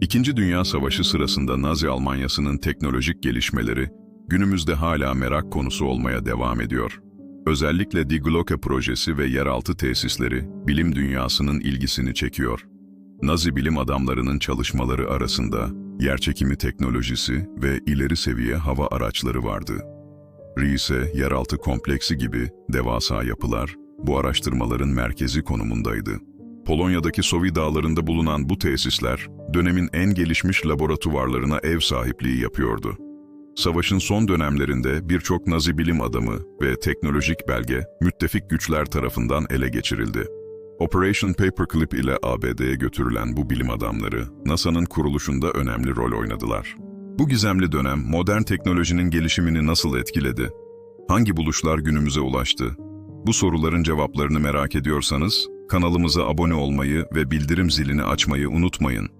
İkinci Dünya Savaşı sırasında Nazi Almanyası'nın teknolojik gelişmeleri günümüzde hala merak konusu olmaya devam ediyor. Özellikle Die Glocke projesi ve yeraltı tesisleri bilim dünyasının ilgisini çekiyor. Nazi bilim adamlarının çalışmaları arasında yerçekimi teknolojisi ve ileri seviye hava araçları vardı. Riese, yeraltı kompleksi gibi devasa yapılar bu araştırmaların merkezi konumundaydı. Polonya'daki Sovi dağlarında bulunan bu tesisler, dönemin en gelişmiş laboratuvarlarına ev sahipliği yapıyordu. Savaşın son dönemlerinde birçok Nazi bilim adamı ve teknolojik belge müttefik güçler tarafından ele geçirildi. Operation Paperclip ile ABD'ye götürülen bu bilim adamları, NASA'nın kuruluşunda önemli rol oynadılar. Bu gizemli dönem modern teknolojinin gelişimini nasıl etkiledi? Hangi buluşlar günümüze ulaştı? Bu soruların cevaplarını merak ediyorsanız kanalımıza abone olmayı ve bildirim zilini açmayı unutmayın.